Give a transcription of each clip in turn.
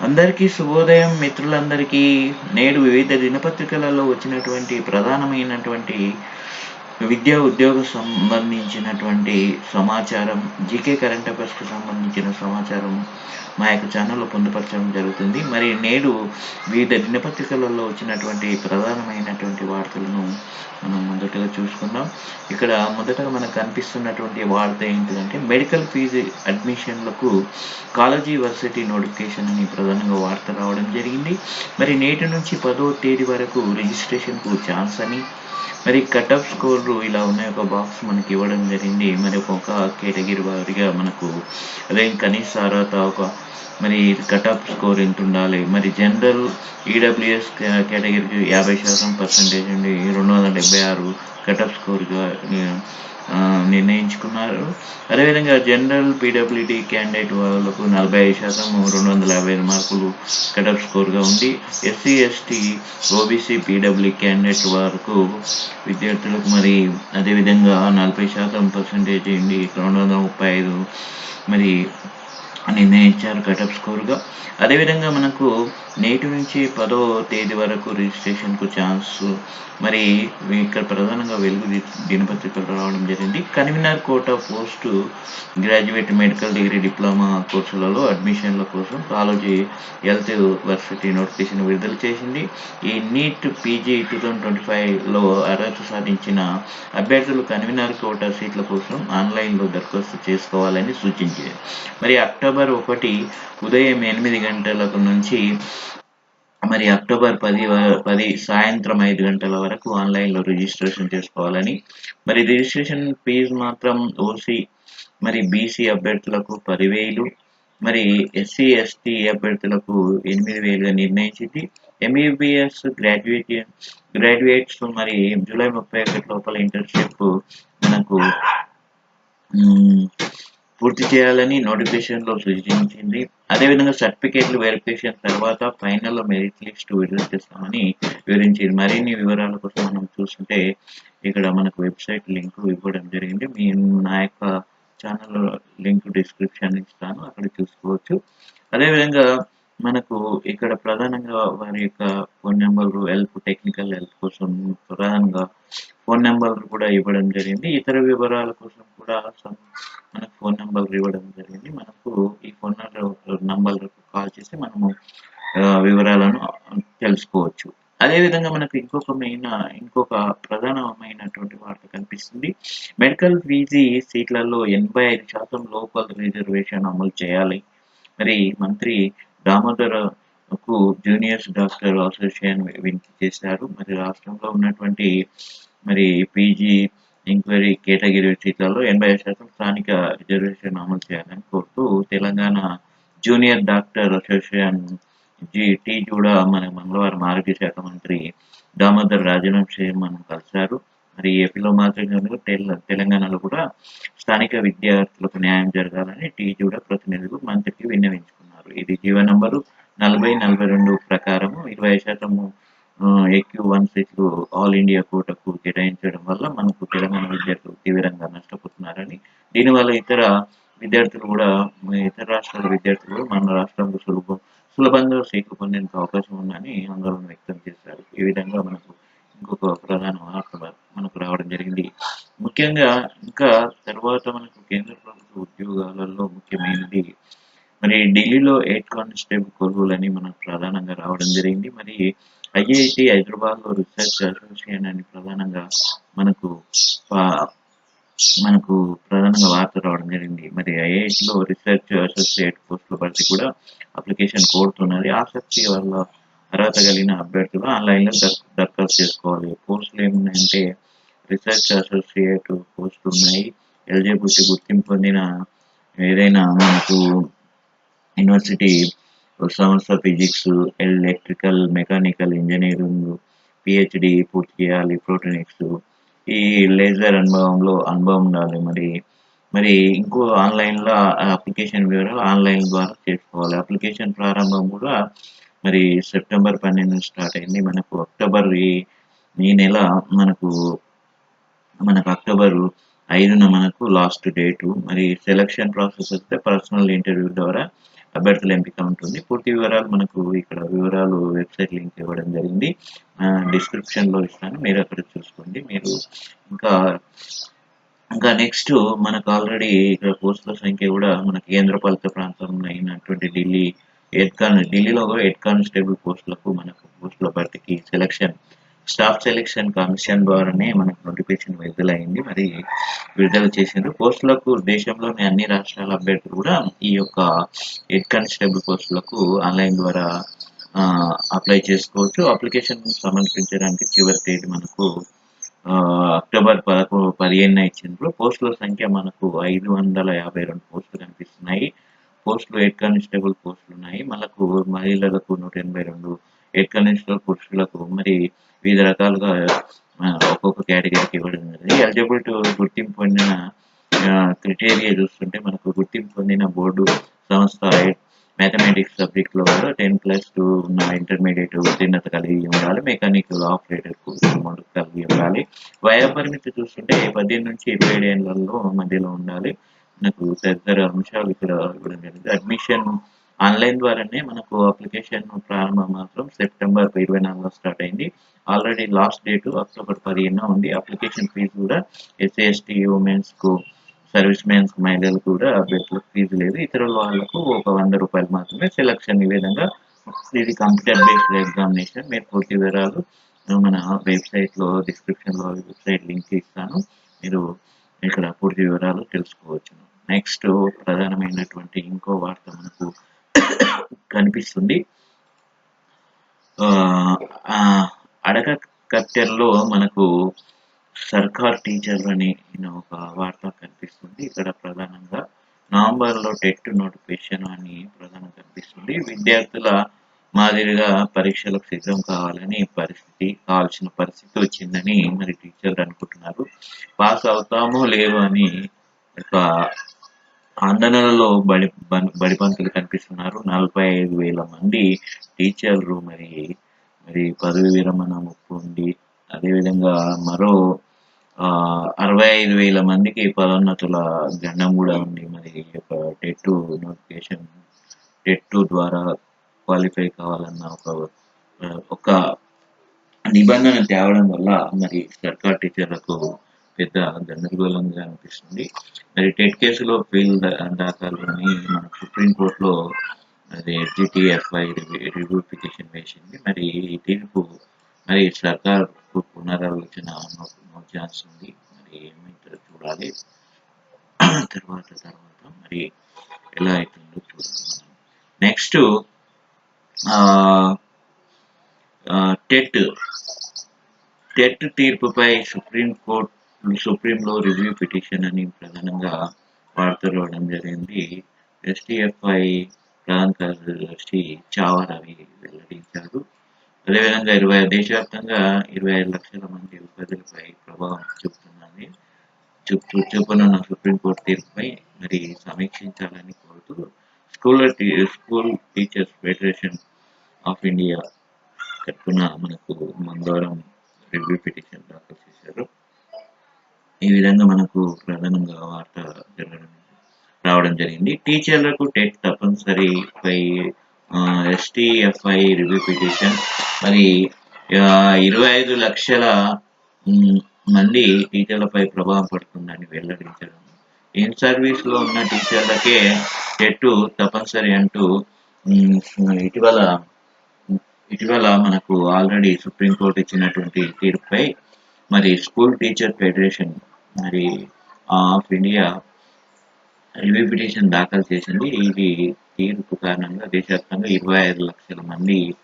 అందరికీ శుభోదయం మిత్రులందరికీ నేడు వివిధ దినపత్రికలలో వచ్చినటువంటి ప్రధానమైనటువంటి విద్యా ఉద్యోగ సంబంధించినటువంటి సమాచారం జీకే కరెంట్ అఫైర్స్కి సంబంధించిన సమాచారం మా యొక్క ఛానల్లో పొందుపరచడం జరుగుతుంది. మరి నేడు వివిధ దినపత్రికలలో వచ్చినటువంటి ప్రధానమైనటువంటి వార్తలను మనం మొదటగా చూసుకుందాం. ఇక్కడ మొదటగా మనకు కనిపిస్తున్నటువంటి వార్త ఏంటిదంటే మెడికల్ ఫీజు అడ్మిషన్లకు కాలేజీ వర్సిటీ నోటిఫికేషన్ అని ప్రధానంగా వార్త రావడం జరిగింది. మరి నేటి నుంచి పదో తేదీ వరకు రిజిస్ట్రేషన్కు ఛాన్స్ అని మరి కట్ స్కోర్లు ఇలా ఉన్నాయి ఒక బాక్స్ మనకి ఇవ్వడం జరిగింది. మరి ఒక్కొక్క కేటగిరీ వారిగా మనకు అదే కనీస అర్హత ఒక మరి కటప్ స్కోర్ ఎంత ఉండాలి? మరి జనరల్ ఈడబ్ల్యూఎస్ కేటగిరీకి యాభై శాతం పర్సంటేజ్ ఉండి రెండు వందల డెబ్బై ఆరు కట్ స్కోర్గా నిర్ణయించుకున్నారు. అదేవిధంగా జనరల్ పీడబ్ల్యూడి క్యాండిడేట్ వాళ్ళకు నలభై ఐదు శాతం రెండు వందల యాభై ఐదు మార్కులు కటప్ స్కోర్గా ఉంది. SC ST OBC PW candidate వరకు విద్యార్థులకు మరి అదేవిధంగా నలభై శాతం పర్సంటేజ్ ఉండి రెండు వందల ముప్పై ఐదు మరి నిర్ణయించారు కటప్ స్కోర్గా అదేవిధంగా మనకు నేటి నుంచి పదో తేదీ వరకు రిజిస్ట్రేషన్కు ఛాన్స్ మరి ఇక్కడ ప్రధానంగా వెలుగు దినపత్రికలు రావడం జరిగింది. Convenor quota post graduate medical degree diploma కోర్సులలో అడ్మిషన్ల కోసం కాలేజీ హెల్త్ యూనివర్సిటీ నోటిఫికేషన్ విడుదల చేసింది. ఈ NEET PG two thousand twenty ఫైవ్లో అర్హత సాధించిన అభ్యర్థులు కన్వీనర్ కోటా సీట్ల కోసం ఆన్లైన్లో దరఖాస్తు చేసుకోవాలని సూచించింది. మరి అక్టోబర్ ఒకటి ఉదయం ఎనిమిది గంటలకు నుంచి మరి అక్టోబర్ పది పది సాయంత్రం ఐదు గంటల వరకు ఆన్లైన్లో రిజిస్ట్రేషన్ చేసుకోవాలని. మరి రిజిస్ట్రేషన్ ఫీజు మాత్రం ఓసీ మరి బీసీ అభ్యర్థులకు పదివేలు మరి ఎస్సీ ఎస్టీ అభ్యర్థులకు ఎనిమిది వేలుగా నిర్ణయించింది. ఎంబీబీఎస్ గ్రాడ్యుయేట్ గ్రాడ్యుయేట్స్ మరి జూలై ముప్పై ఒకటి లోపల ఇంటర్న్షిప్ మనకు పూర్తి చేయాలని నోటిఫికేషన్లో సూచించింది అదేవిధంగా సర్టిఫికేట్లు వెరిఫికేషన్ తర్వాత ఫైనల్లో మెరిట్ లిస్ట్ విడుదల చేస్తామని వివరించింది. మరిన్ని వివరాల కోసం మనం చూస్తుంటే ఇక్కడ మనకు వెబ్సైట్ లింక్ ఇవ్వడం జరిగింది. నేను నా యొక్క ఛానల్ లింక్ డిస్క్రిప్షన్ ఇస్తాను అక్కడ చూసుకోవచ్చు. అదేవిధంగా మనకు ఇక్కడ ప్రధానంగా వారి యొక్క phone number help technical help కోసం ప్రధానంగా ఫోన్ నెంబర్ కూడా ఇవ్వడం జరిగింది. ఇతర వివరాల కోసం కూడా మనకు ఫోన్ నెంబర్ ఇవ్వడం జరిగింది. మనకు ఈ ఫోన్ నంబర్ కాల్ చేసి మనము వివరాలను తెలుసుకోవచ్చు. అదేవిధంగా మనకు ఇంకొక మెయిన్ ఇంకొక ప్రధానమైనటువంటి వార్త కనిపిస్తుంది. మెడికల్ పీజీ సీట్లలో ఎనభై ఐదు శాతం లోకల్ రిజర్వేషన్ అమలు చేయాలి. మరి మంత్రి దామోదర్కు జూనియర్స్ డాక్టర్ అసోసియేషన్ వినతి చేశారు. మరి రాష్ట్రంలో ఉన్నటువంటి మరి పీజీ ఎంక్వైరీ కేటగిరీ సీట్లలో ఎనభై శాతం స్థానిక రిజర్వేషన్ అమలు చేయాలని కోరుతూ Telangana junior doctor association G T కూడా మన మంగళవారం ఆరోగ్య శాఖ మంత్రి దామోదర్ రాజవంశీ మనం కలిశారు. మరి ఏపీలో మాత్రమే తెలంగాణలో కూడా స్థానిక విద్యార్థులకు న్యాయం జరగాలని టీ ప్రతినిధులు మంత్రికి విన్నవించుకున్నారు. ఇది జీవో నంబరు నలభై నలభై రెండు ప్రకారము ఇరవై శాతము ఎక్యూ వన్ సీట్లు ఆల్ ఇండియా కోటకు కేటాయించడం వల్ల మనకు తెలంగాణ విద్యార్థులు తీవ్రంగా నష్టపోతున్నారని దీనివల్ల ఇతర విద్యార్థులు కూడా ఇతర రాష్ట్రాల విద్యార్థులు మన రాష్ట్రంలో సులభం సులభంగా సీట్లు పొందేందుకు అవకాశం ఉందని ఆందోళన వ్యక్తం చేశారు. ఈ విధంగా మనకు ఇంకొక ప్రధాన వార్త మనకు రావడం జరిగింది. ముఖ్యంగా ఇంకా తర్వాత మనకు కేంద్ర ప్రభుత్వ ఉద్యోగాలలో ముఖ్యమైనది మరి ఢిల్లీలో ఎయిట్ కానిస్టేబుల్ కొలువులని మనకు ప్రధానంగా రావడం జరిగింది. మరి ఐఐటి హైదరాబాద్లో రీసెర్చ్ అసోసియేషన్ అని ప్రధానంగా మనకు మనకు ప్రధానంగా వార్త రావడం జరిగింది. మరి ఐఐటిలో రీసెర్చ్ అసోసియేట్ పోస్టుల బట్టి కూడా అప్లికేషన్ కోరుతున్నది. ఆసక్తి వల్ల అర్హత కలిగిన అభ్యర్థులు ఆన్లైన్లో దరఖాస్తు చేసుకోవాలి. పోస్టులు ఏమున్నాయంటే రీసెర్చ్ అసోసియేట్ పోస్టులు ఉన్నాయి. ఎలిజిబిలిటీ గుర్తింపు పొందిన ఏదైనా మనకు యూనివర్సిటీ సంస్థ physics electrical mechanical engineering PhD పూర్తి చేయాలి ప్రోటోనిక్స్. ఈ లేజర్ అనుభవంలో అనుభవం ఉండాలి మరి. మరి ఇంకో ఆన్లైన్లో అప్లికేషన్ వివరాలు ఆన్లైన్ ద్వారా చేసుకోవాలి. అప్లికేషన్ ప్రారంభం కూడా మరి సెప్టెంబర్ పన్నెండు స్టార్ట్ అయింది. మనకు అక్టోబర్ ఈ నెల మనకు మనకు అక్టోబర్ ఐదున మనకు లాస్ట్ డేటు. మరి సెలక్షన్ ప్రాసెస్ వస్తే పర్సనల్ ఇంటర్వ్యూ ద్వారా అభ్యర్థుల ఎంపిక ఉంటుంది. పూర్తి వివరాలు మనకు ఇక్కడ వివరాలు వెబ్సైట్ లింక్ ఇవ్వడం జరిగింది. డిస్క్రిప్షన్లో ఇస్తాను. మీరు అక్కడ చూసుకోండి. మీరు ఇంకా ఇంకా నెక్స్ట్ మనకు ఆల్రెడీ ఇక్కడ పోస్టుల సంఖ్య కూడా మనకి కేంద్రపాలిత ప్రాంతం అయినటువంటి ఢిల్లీ హెడ్ కాన్ ఢిల్లీలో కూడా హెడ్ కానిస్టేబుల్ పోస్టులకు మనకు పోస్టుల భర్తీకి సెలక్షన్ స్టాఫ్ సెలక్షన్ కమిషన్ ద్వారానే మనకు నోటిఫికేషన్ విడుదలైంది. మరి విడుదల చేసిండ్రు. పోస్టులకు దేశంలోని అన్ని రాష్ట్రాల అభ్యర్థులు కూడా ఈ యొక్క హెడ్ కానిస్టేబుల్ పోస్టులకు ఆన్లైన్ ద్వారా అప్లై చేసుకోవచ్చు. అప్లికేషన్ సమర్పించడానికి చివరి తేదీ మనకు అక్టోబర్ పదకొ పదిహేనున ఇచ్చిండ్రు. పోస్టుల సంఖ్య మనకు ఐదు వందల యాభై రెండు పోస్టులు కనిపిస్తున్నాయి. పోస్టులు హెడ్ కానిస్టేబుల్ పోస్టులు ఉన్నాయి. మనకు మహిళలకు నూట ఎనభై రెండు హెడ్ కానిస్టేబుల్ పురుషులకు మరి వివిధ రకాలుగా ఒక్కొక్క కేటగిరీకి ఇవ్వడం జరిగింది. ఎలిజిబిలిటీ గుర్తింపు పొందిన క్రిటేరియా చూస్తుంటే మనకు గుర్తింపు పొందిన బోర్డు సంస్థ మ్యాథమెటిక్స్ సబ్జెక్ట్లో కూడా టెన్ ప్లస్ టూ ఉన్న ఇంటర్మీడియట్ ఉత్తీర్ణత కలిగి ఉండాలి. మెకానికల్ ఆపరేటర్ కలిగి ఉండాలి. వయో పరిమితి చూస్తుంటే పదిహేను నుంచి ఇరవై ఏడు ఏళ్ళలో మధ్యలో ఉండాలి. మనకు తదితర అంశాలు ఇక్కడ ఇవ్వడం జరిగింది. అడ్మిషన్ ఆన్లైన్ ద్వారానే మనకు అప్లికేషన్ ప్రారంభం మాత్రం సెప్టెంబర్ ఇరవై నాలుగులో స్టార్ట్ అయింది. ఆల్రెడీ లాస్ట్ డేట్ అక్టోబర్ పదిహేను ఉంది. అప్లికేషన్ ఫీజు కూడా ఎస్సీ ఎస్టీ ఉమెన్స్కు సర్వీస్ మెన్స్ మహిళలకు కూడా అభ్యర్థులకు ఫీజు లేదు. ఇతరుల వాళ్ళకు ఒక వంద రూపాయలు మాత్రమే సెలక్షన్ ఈ విధంగా ఇది కంప్యూటర్ బేస్డ్ ఎగ్జామినేషన్. మీరు పూర్తి వివరాలు మన వెబ్సైట్లో డిస్క్రిప్షన్లో వెబ్సైట్ లింక్ ఇస్తాను. మీరు ఇక్కడ పూర్తి వివరాలు తెలుసుకోవచ్చు. నెక్స్ట్ ప్రధానమైనటువంటి ఇంకో వార్త మనకు కనిపిస్తుంది. ఆ, అడగ మనకు సర్కార్ టీచర్ అని ఒక వార్త కనిపిస్తుంది. ఇక్కడ ప్రధానంగా నవంబర్లో టెట్ నోటిఫికేషన్ అని ప్రధానంగా కనిపిస్తుంది. విద్యార్థుల మాదిరిగా పరీక్షలకు సిద్ధం కావాలని పరిస్థితి కావాల్సిన పరిస్థితి వచ్చిందని మరి టీచర్లు అనుకుంటున్నారు. పాస్ అవుతామో లేవో అని ఒక ఆందోళనలో బడి బం- బడిపంతులు కనిపిస్తున్నారు. నలభై ఐదు వేల మంది టీచర్లు మరి మరి పదవి విరమణ ముప్పు అదేవిధంగా మరో అరవై ఐదు వేల మందికి పదోన్నతుల గండం కూడా ఉంది. మరి ఒక టెట్ నోటిఫికేషన్ టెట్ ద్వారా క్వాలిఫై కావాలన్న ఒక ఒక నిబంధన తేవడం వల్ల మరి సర్కార్ టీచర్లకు పెద్ద గందరగోళంగా అనిపిస్తుంది. మరి టెట్ కేసులో ఫెయిల్ దాఖలు అని మన సుప్రీంకోర్టులో అది ఎస్జిటిఎఫ్ఐ రివ్యూ పిటిషన్ వేసింది. మరి ఈ తీర్పు మరి సర్కార్ పునరాలోచన నో ఛాన్స్ ఉంది మరి ఏమైతే చూడాలి. తర్వాత తర్వాత మరి ఎలా అవుతుందో చూడాలి నెక్స్ట్ టెట్ టెట్ తీర్పుపై సుప్రీంకోర్టు సుప్రీంలో రివ్యూ పిటిషన్ అని ప్రధానంగా వార్తలు రావడం జరిగింది. ఎస్టీఎఫ్ఐ ప్రధాన కార్యదర్శి చావా రవి వెల్లడించారు. అదేవిధంగా ఇరవై దేశవ్యాప్తంగా ఇరవై ఐదు లక్షల మంది ఉపాధులపై ప్రభావం చూపుతుందని చూపు చూపనున్న సుప్రీంకోర్టు తీర్పుపై మరి సమీక్షించాలని కోరుతూ school school teachers federation of India తరఫున మనకు మంగళవారం రివ్యూ పిటిషన్ దాఖలు చేశారు. ఈ విధంగా మనకు ప్రధానంగా వార్త జరగడం రావడం జరిగింది. టీచర్లకు టెట్ తప్పనిసరిపై ఎస్టీఎఫ్ఐ రివ్యూ పిటిషన్. మరి ఇరవై ఐదు లక్షల మంది టీచర్లపై ప్రభావం పడుతుందని వెల్లడించడం. ఇన్ సర్వీస్లో ఉన్న టీచర్లకే టెట్ తప్పనిసరి అంటూ ఇటీవల ఇటీవల మనకు ఆల్రెడీ సుప్రీంకోర్టు ఇచ్చినటువంటి తీర్పుపై మరి స్కూల్ టీచర్ ఫెడరేషన్ మరి ఆఫ్ ఇండియా రివ్యూ పిటిషన్ దాఖలు చేసింది ఇది తీర్పు కారణంగా దేశవ్యాప్తంగా ఇరవై ఐదు లక్షల మంది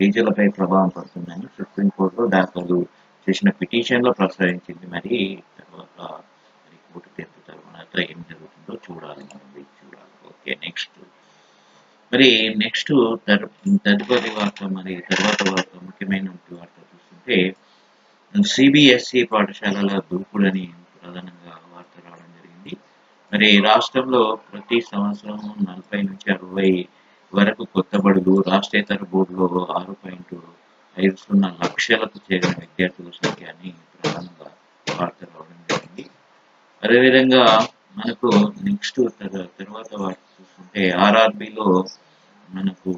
టీచర్లపై ప్రభావం పడుతుందని సుప్రీంకోర్టులో దాఖలు చేసిన పిటిషన్లో ప్రస్తావించింది. మరి తర్వాత మరి కోర్టు తీర్పు తర్వాత ఏం జరుగుతుందో చూడాలి మనం చూడాలి. Okay next. మరి నెక్స్ట్ తదుపరి వార్త మరి తర్వాత వార్త ముఖ్యమైన వార్త చూస్తుంటే సిబిఎస్ఈ పాఠశాలల దూకుడని ప్రధానంగా వార్త రావడం జరిగింది. మరి రాష్ట్రంలో ప్రతి సంవత్సరం నలభై నుంచి అరవై వరకు కొత్త బడులు రాష్ట్రేతర బోర్డులో ఆరు పాయింట్ ఐదు సున్నా లక్షలకు చేరిన విద్యార్థుల సంఖ్య అని ప్రధానంగా వార్త రావడం జరిగింది. అదేవిధంగా మనకు నెక్స్ట్ తర్వాత వార్త చూసుకుంటే ఆర్ఆర్బిలో మనకు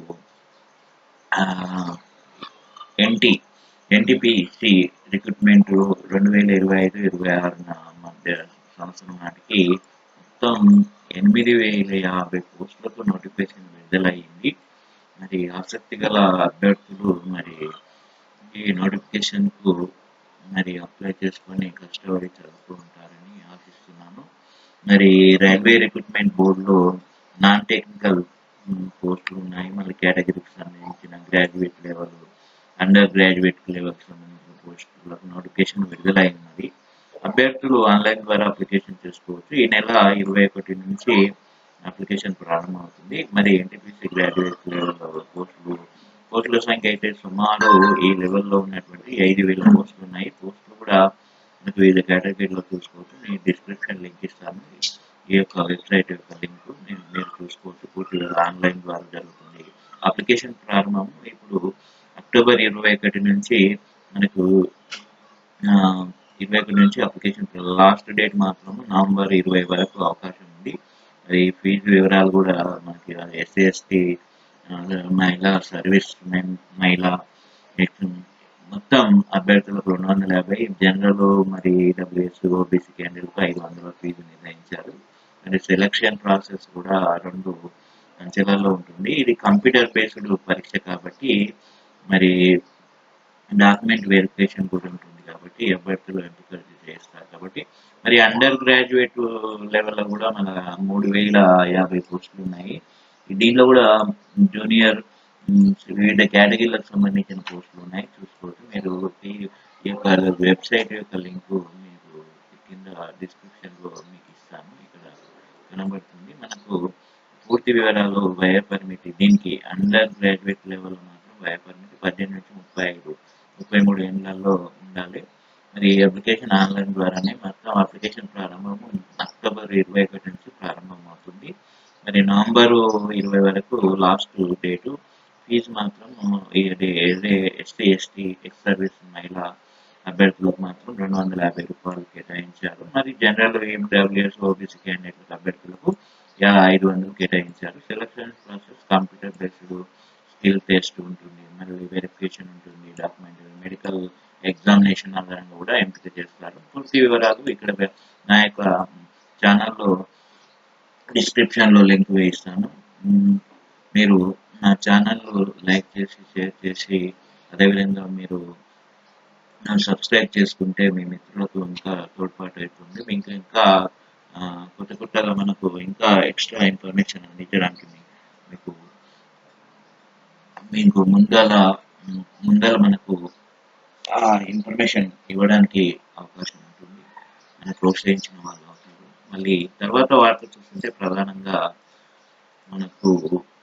ఎన్టీ ఎన్టీపీసీ రిక్రూట్మెంట్ రెండు వేల ఇరవై ఐదు ఇరవై ఆరున సంవత్సరం నాటికి మొత్తం ఎనిమిది వేల యాభై పోస్టులకు నోటిఫికేషన్ విడుదలయ్యింది. మరి ఆసక్తి గల అభ్యర్థులు మరి ఈ నోటిఫికేషన్కు మరి అప్లై చేసుకొని కష్టపడి చదువుకుంటారని ఆశిస్తున్నాను. మరి రైల్వే రిక్రూట్మెంట్ బోర్డులో నాన్ టెక్నికల్ పోస్టులు ఉన్నాయి. మళ్ళీ కేటగిరీకి సంబంధించిన గ్రాడ్యుయేట్ లెవెల్ అండర్ గ్రాడ్యుయేట్ లెవెల్కి సంబంధించిన పోస్టులకు నోటిఫికేషన్ విడుదలైనది. అభ్యర్థులు ఆన్లైన్ ద్వారా అప్లికేషన్ చేసుకోవచ్చు. ఈ నెల ఇరవై ఒకటి నుంచి అప్లికేషన్ ప్రారంభమవుతుంది. మరి ఎన్టీపీసీ గ్రాడ్యుయేట్ లెవెల్ పోస్టులు పోస్టుల సంఖ్య అయితే సుమారు ఈ లెవెల్లో ఉన్నటువంటి ఐదు వేల పోస్టులు ఉన్నాయి. పోస్టులు కూడా మనకు వివిధ కేటగిరీలో చూసుకోవచ్చు. నేను డిస్క్రిప్షన్ లింక్ ఇస్తాను. ఈ యొక్క వెబ్సైట్ యొక్క లింక్ నేను మీరు చూసుకోవచ్చు. పూర్తిగా ఆన్లైన్ ద్వారా జరుగుతుంది. అప్లికేషన్ ప్రారంభం ఇప్పుడు అక్టోబర్ ఇరవై ఒకటి నుంచి మనకు ఇరవై ఒకటి నుంచి అప్లికేషన్ లాస్ట్ డేట్ మాత్రం నవంబర్ ఇరవై వరకు అవకాశం ఉంది. అది ఫీజు వివరాలు కూడా మనకి ఎస్సీ ఎస్టీ మహిళా సర్వీస్ మెన్ మహిళా మొత్తం అభ్యర్థులకు రెండు వందల యాభై జనరల్ మరి ఈడబ్ల్యూఎస్ ఓబీసీ క్యాండిడేట్కు ఐదు వందల ఫీజు నిర్ణయించారు. మరి సెలక్షన్ ప్రాసెస్ కూడా రెండు అంచెలలో ఉంటుంది. ఇది కంప్యూటర్ బేస్డ్ పరీక్ష కాబట్టి మరి డాక్యుమెంట్ వెరిఫికేషన్ కూడా ఉంటుంది. కాబట్టి అభ్యర్థులు ఎంపిక చేస్తారు. కాబట్టి మరి అండర్ గ్రాడ్యుయేట్ లెవెల్లో కూడా మన మూడు వేల యాభై పోస్టులు ఉన్నాయి. దీనిలో కూడా జూనియర్ వివిధ కేటగిరీలకు సంబంధించిన పోస్టులు ఉన్నాయి. చూసుకోవచ్చు. మీరు ఈ యొక్క వెబ్సైట్ యొక్క లింక్ మీకు కింద డిస్క్రిప్షన్లో మీకు ఇస్తాను. ఇక్కడ కనబడుతుంది. మనకు పూర్తి వివరాలు వయ పరిమితి దీనికి అండర్ గ్రాడ్యుయేట్ లెవెల్ మాత్రం వయ పరిమితి పద్దెనిమిది నుంచి ముప్పై ఐదు. ముప్పై మూడు ఏళ్ళల్లో ఉండాలి. మరి అప్లికేషన్ ఆన్లైన్ ద్వారానే మొత్తం అప్లికేషన్ ప్రారంభము అక్టోబర్ ఇరవై ఒకటి నుంచి ప్రారంభం అవుతుంది మరి నవంబర్ ఇరవై వరకు లాస్ట్ డేటు. ఫీజు మాత్రం ఎస్సీ ఎస్టీ ఎక్స్ సర్వీస్ మహిళా అభ్యర్థులకు మాత్రం రెండు వందల యాభై రూపాయలు కేటాయించారు. మరి జనరల్ ఎండబ్ల్యూఎస్ ఓబీసీ క్యాండిడేట్ అభ్యర్థులకు ఐదు వందలు కేటాయించారు. Selection process computer based skill test ఉంటుంది మళ్ళీ వెరిఫికేషన్ ఉంటుంది డాక్యుమెంట్ మెడికల్ ఎగ్జామినేషన్ ఆధారంగా కూడా ఎంపిక చేస్తారు. పూర్తి వివరాలు ఇక్కడ నా యొక్క ఛానల్లో డిస్క్రిప్షన్లో లింక్ వేయిస్తాను. మీరు నా ఛానల్ లైక్ చేసి షేర్ చేసి అదేవిధంగా మీరు సబ్స్క్రైబ్ చేసుకుంటే మీ మిత్రులకు ఇంకా తోడ్పాటు అవుతుంది. మీకు ఇంకా కొత్త కొత్తగా మనకు ఇంకా ఎక్స్ట్రా ఇన్ఫర్మేషన్ అందించడానికి మీకు మీకు ముందల ముందల మనకు ఆ ఇన్ఫర్మేషన్ ఇవ్వడానికి అవకాశం ఉంటుంది. అని ప్రోత్సహించిన వాళ్ళు అవుతారు. మళ్ళీ తర్వాత వార్త చూస్తుంటే ప్రధానంగా మనకు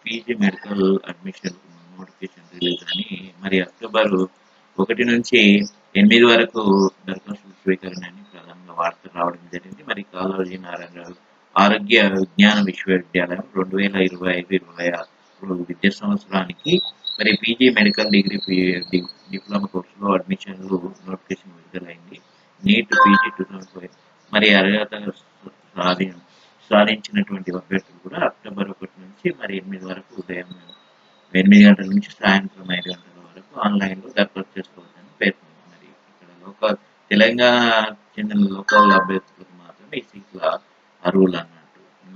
PG medical admission notification release అని మరి అక్టోబర్ ఒకటి నుంచి ఎనిమిది వరకు దరఖాస్తు స్వీకరణ అని ప్రధానంగా వార్తలు రావడం జరిగింది. మరి కాళోజీ నారాయణరావు ఆరోగ్య విజ్ఞాన విశ్వవిద్యాలయం రెండు వేల ఇరవై ఐదు ఇరవై ఆరు విద్యా సంవత్సరానికి మరి పీజీ మెడికల్ డిగ్రీ డిప్లొమా కోర్సులో అడ్మిషన్లు నోటిఫికేషన్ విడుదలైంది. NEET PG two thousand five. మరి అర్హత సాధి సాధించినటువంటి అభ్యర్థులు కూడా అక్టోబర్ ఒకటి నుంచి మరి ఎనిమిది వరకు ఉదయం ఎనిమిది గంటల నుంచి సాయంత్రం ఐదు గంటల వరకు ఆన్లైన్లో దరఖాస్తు చేసుకోవచ్చని పేర్కొంది మరి ఇక్కడ లోకల్ తెలంగాణ చెందిన లోకల్ అభ్యర్థులకు మాత్రమే ఈ సీట్ల అర్హులు అన్నారు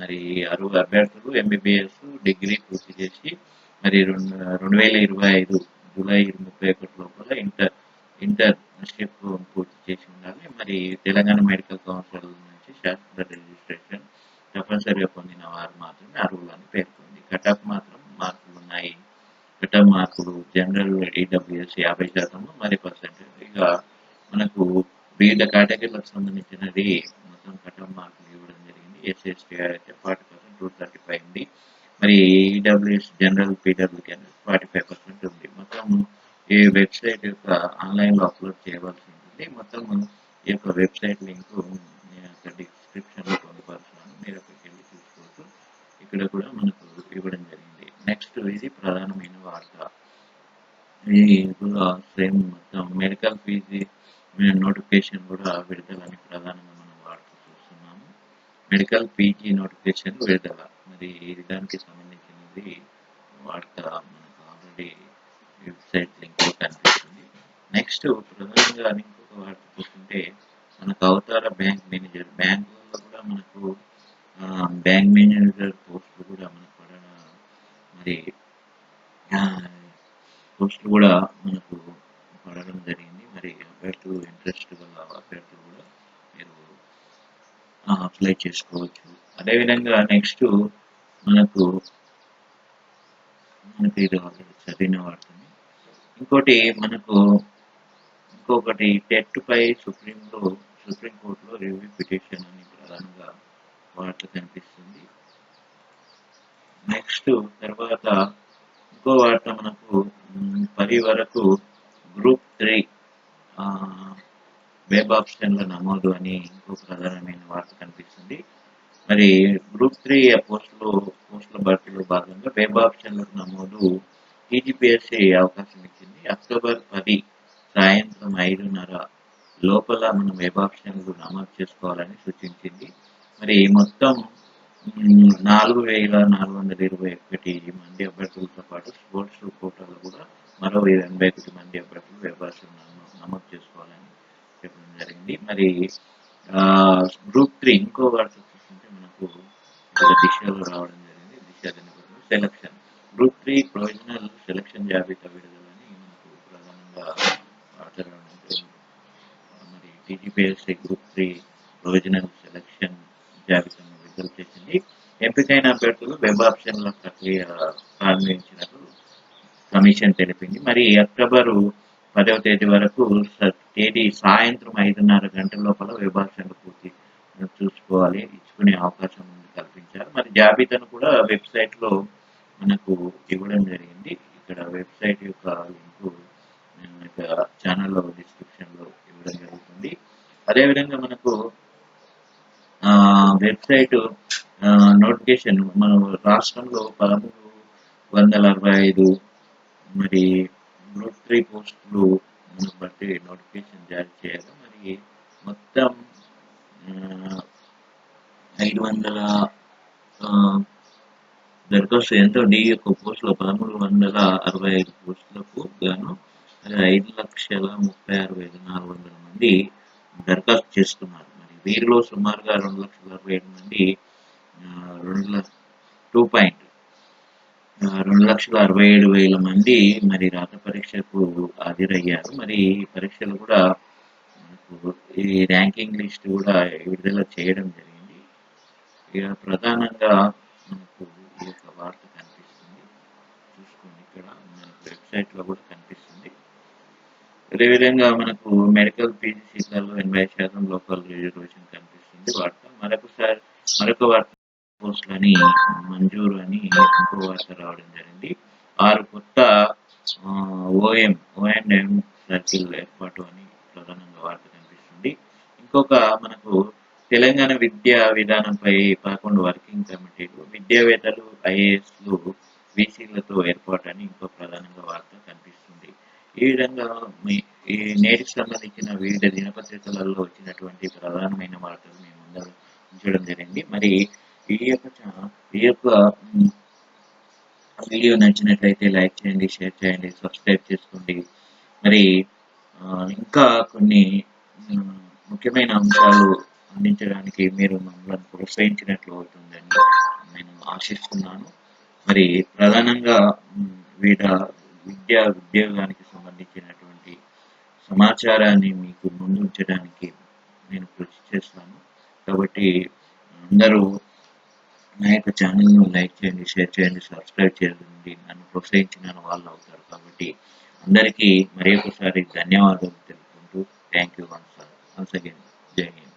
మరి అరువు అభ్యర్థులు ఎంబీబీఎస్ డిగ్రీ పూర్తి చేసి మరి రెండు రెండు వేల ఇరవై ఐదు జూలై ముప్పై ఒకటి లోపల ఇంటర్ ఇంటర్న్షిప్ పూర్తి చేసి ఉండాలి. మరి తెలంగాణ మెడికల్ కౌన్సిల్ నుంచి శాస్త్ర రిజిస్ట్రేషన్ తప్పనిసరిగా పొందిన వారు మాత్రమే అర్హులని పేర్కొంది. కటాఫ్ మాత్రం మార్కులు ఉన్నాయి. కటాఫ్ మార్కులు జనరల్ ఈడబ్ల్యూఎస్ యాభై శాతం మరి పర్సెంటేజ్ ఇక మనకు వివిధ కేటగిరీలకు సంబంధించినది మొత్తం కటాఫ్ మార్కులు ఇవ్వడం ఎస్ఎస్టీఆర్ అయితే forty percent to thirty five ఉంది మరి ఈడబ్ల్యూఎస్ జనరల్ పీడబ్ల్యూకి అనేది ఫార్టీ ఫైవ్ పర్సెంట్ ఉంది. మొత్తం ఈ వెబ్సైట్ యొక్క ఆన్లైన్లో అప్లోడ్ చేయవలసి ఉంటుంది. మొత్తం ఈ యొక్క వెబ్సైట్ లింక్ నేను డిస్క్రిప్షన్లో పొందుపరుస్తున్నాను మీరు అక్కడికి వెళ్ళి చూసుకోవచ్చు. ఇక్కడ కూడా మనకు ఇవ్వడం జరిగింది. నెక్స్ట్ ఇది ప్రధానమైన వార్త. ఇది కూడా సేమ్ మొత్తం మెడికల్ ఫీజు నోటిఫికేషన్ కూడా విడుదలని ప్రధానమైన మెడికల్ పీజీ నోటిఫికేషన్ విడుదల మరి ఈ దానికి సంబంధించినది వార్త మనకు ఆల్రెడీ వెబ్సైట్ లింక్లో కనిపిస్తుంది. నెక్స్ట్ ప్రధానంగా ఇంకొక వార్త చూస్తుంటే మనకు అవతార బ్యాంక్ మేనేజర్ బ్యాంకులలో కూడా మనకు బ్యాంక్ మేనేజర్ పోస్టులు కూడా మనకు పడన. మరి ఆ, పోస్టులు కూడా మనకు పడడం జరిగింది. మరి అభ్యర్థులు ఇంట్రెస్ట్ గల అభ్యర్థులు కూడా అప్లై చేసుకోవచ్చు. అదేవిధంగా నెక్స్ట్ మనకు మనకు ఇది చదివిన వాడుతుంది ఇంకోటి మనకు ఇంకొకటి టెట్పై సుప్రీంలో సుప్రీంకోర్టులో రివ్యూ పిటిషన్ అని ప్రధానంగా వార్త కనిపిస్తుంది. నెక్స్ట్ తర్వాత ఇంకో వార్త మనకు పది వరకు గ్రూప్ త్రీ వెబ్ ఆప్షన్ల నమోదు అని ఇంకో ప్రధానమైన వార్త కనిపిస్తుంది. మరి గ్రూప్ త్రీ పోస్టులు పోస్టుల భర్తీలో భాగంగా వెబ్ ఆప్షన్లకు నమోదు టీజీపీఎస్సీ అవకాశం ఇచ్చింది. అక్టోబర్ పది సాయంత్రం ఐదున్నర లోపల మనం వెబ్ ఆప్షన్లు నమోదు చేసుకోవాలని సూచించింది. మరి మొత్తం నాలుగు వేల నాలుగు వందల ఇరవై ఒకటి మంది అభ్యర్థులతో పాటు స్పోర్ట్స్ కోటాలో కూడా మరో ఎనభై ఒకటి మంది అభ్యర్థులు వెబ్ ఆప్షన్ నమోదు చేసుకోవాలని చెప్పడం జరిగింది మరి ఆ, గ్రూప్ త్రీ ఇంకో వార్త చూసుకుంటే మనకు దిశలో రావడం జరిగింది. Disha selection. Group three provisional selection జాబితా విడుదలని మనకు ప్రధానంగా మరి TGPSC group three provisional selection జాబితాను విడుదల చేసింది. ఎంపికైన అభ్యర్థులు వెబ్ ఆప్షన్ల ప్రక్రియ ప్రారంభించినట్లు కమిషన్ తెలిపింది. మరి అక్టోబర్ పదవ తేదీ వరకు తేదీ సాయంత్రం ఐదున్నర గంటల లోపల వెబ్ పూర్తి చూసుకోవాలి ఇచ్చుకునే అవకాశం ఉంది కల్పించారు. మరి జాబితాను కూడా వెబ్సైట్లో మనకు ఇవ్వడం జరిగింది. ఇక్కడ వెబ్సైట్ యొక్క లింకు నేను ఛానల్లో డిస్క్రిప్షన్లో ఇవ్వడం జరుగుతుంది. అదేవిధంగా మనకు ఆ, వెబ్సైట్ నోటిఫికేషన్ మన రాష్ట్రంలో పదమూడు వందల అరవై ఐదు మరి నోటిఫై పోస్టులు మనం బట్టి నోటిఫికేషన్ జారీ చేయాలి మరి మొత్తం ఐదు వందల దరఖాస్తు ఎంతో? డి యొక్క పోస్టులు పదమూడు వందల అరవై ఐదు పోస్టులకు గాను ఐదు లక్షల ముప్పై ఆరు వేల నాలుగు వందల మంది దరఖాస్తు చేస్తున్నారు. మరి వీరిలో సుమారుగా రెండు లక్షల అరవై ఏడు మంది రెండు లక్ష టూ పాయింట్ రెండు లక్షల అరవై ఏడు వేల మంది మరి రాత పరీక్షకు హాజరయ్యారు. మరి ఈ పరీక్షలు కూడా మనకు ఈ ర్యాంకింగ్ లిస్ట్ కూడా విడుదల చేయడం జరిగింది. ఇక ప్రధానంగా మనకు ఈ యొక్క వార్త కనిపిస్తుంది. చూసుకోండి ఇక్కడ మనకు వెబ్సైట్లో కూడా కనిపిస్తుంది. అదేవిధంగా మనకు మెడికల్ పీజీ సీట్లలో ఎనభై శాతం లోకల్ రిజర్వేషన్ కనిపిస్తుంది వార్త. మరొకసారి మరొక వార్త పోస్టులని మంజూరు అని ఇంకో రావడం జరిగింది. ఆరు కొత్త ఓఎం ఓఎన్ఎం సర్కిల్ ఏర్పాటు అని ప్రధానంగా వార్త కనిపిస్తుంది. ఇంకొక మనకు తెలంగాణ విద్యా విధానంపై పదకొండు వర్కింగ్ కమిటీలు విద్యావేత్తలు ఐఏఎస్లు బీసీలతో ఏర్పాటు అని ఇంకో ప్రధానంగా వార్త కనిపిస్తుంది. ఈ విధంగా మీ- ఈ నేటికి సంబంధించిన వివిధ దినపత్రికలలో వచ్చినటువంటి ప్రధానమైన వార్తలు మేము ముందర ఉంచడం జరిగింది. మరి ఈ యొక్క ఈ యొక్క వీడియో నచ్చినట్లయితే లైక్ చేయండి షేర్ చేయండి సబ్స్క్రైబ్ చేసుకోండి. మరి ఇంకా కొన్ని ముఖ్యమైన అంశాలు అందించడానికి మీరు మమ్మల్ని ప్రోత్సహించినట్లు అవుతుందని నేను ఆశిస్తున్నాను. మరి ప్రధానంగా వీడ వివిధ విద్యా ఉద్యోగానికి సంబంధించినటువంటి సమాచారాన్ని మీకు ముందు ఉంచడానికి నేను కృషి చేస్తాను. కాబట్టి అందరూ నా యొక్క ఛానల్ను లైక్ చేయండి షేర్ చేయండి సబ్స్క్రైబ్ చేయండి నన్ను ప్రోత్సహించిన వాళ్ళు అవుతారు కాబట్టి అందరికీ మరి ఒకసారి ధన్యవాదాలు తెలుపుకుంటూ thank you once once again జై హింద్.